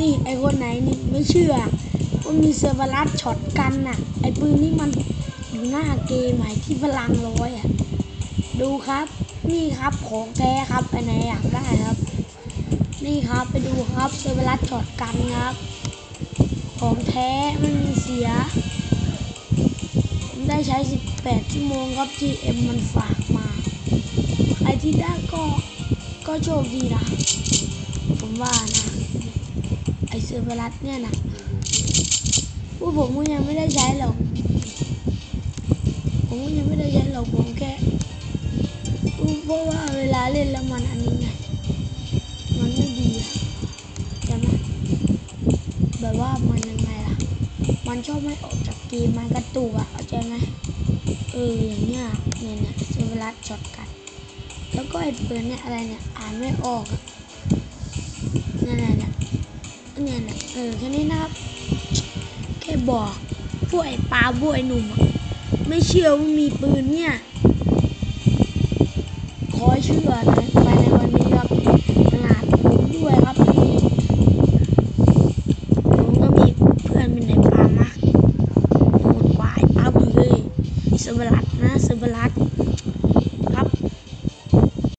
นี่ไอคนไหนนี่ไม่เชื่อว่ามีเซอร์ฟรัสช็อตกันน่ะ ไอปืนนี่มันอยู่หน้าเกมใหม่ที่พลังร้อยอะ ดูครับ นี่ครับของแท้ครับไปไหนอยากได้ครับ นี่ครับไปดูครับเซอร์ฟรัสช็อตกันครับ ของแท้ไม่มีเสีย ผมได้ใช้ 18 ชั่วโมงครับ GM มันฝากมา ใครที่ได้ก็ก็โชคดีนะ ผมว่านะไอเซอร์เวรัสเนี่ยนะพวกผมก็ยังไม่ได้ใช้หรอก ผมก็ยังไม่ได้ใช้หรอกผมแค่เพราะว่าเวลาเล่นแล้วมันอันนี้ไงมันไม่ดีอะใช่ไหมแบบว่ามันยังไงล่ะ มันชอบไม่ออกจากเกมมันกระตุกอะเข้าใจไหมเอออย่างเงี้ยเนี่ยเนี่ยเซอร์เวรัสช็อตกันแล้วก็ไอ้ปืนเนี่ยอะไรเนี่ยอ่านไม่ออกอะ เนี่ยเออแค่นี้นะครับ แค่บอกพวกไอ้ปลาพวกไอ้หนุ่มไม่เชื่อว่ามีปืนเนี่ย ขอเชื่อนะไปในวันนี้ครับขนาดผมด้วยครับผมก็มีเพื่อนเป็นไอ้ปลามาโหดกวาไปลาบุญเลยสบรัตนะสบรัต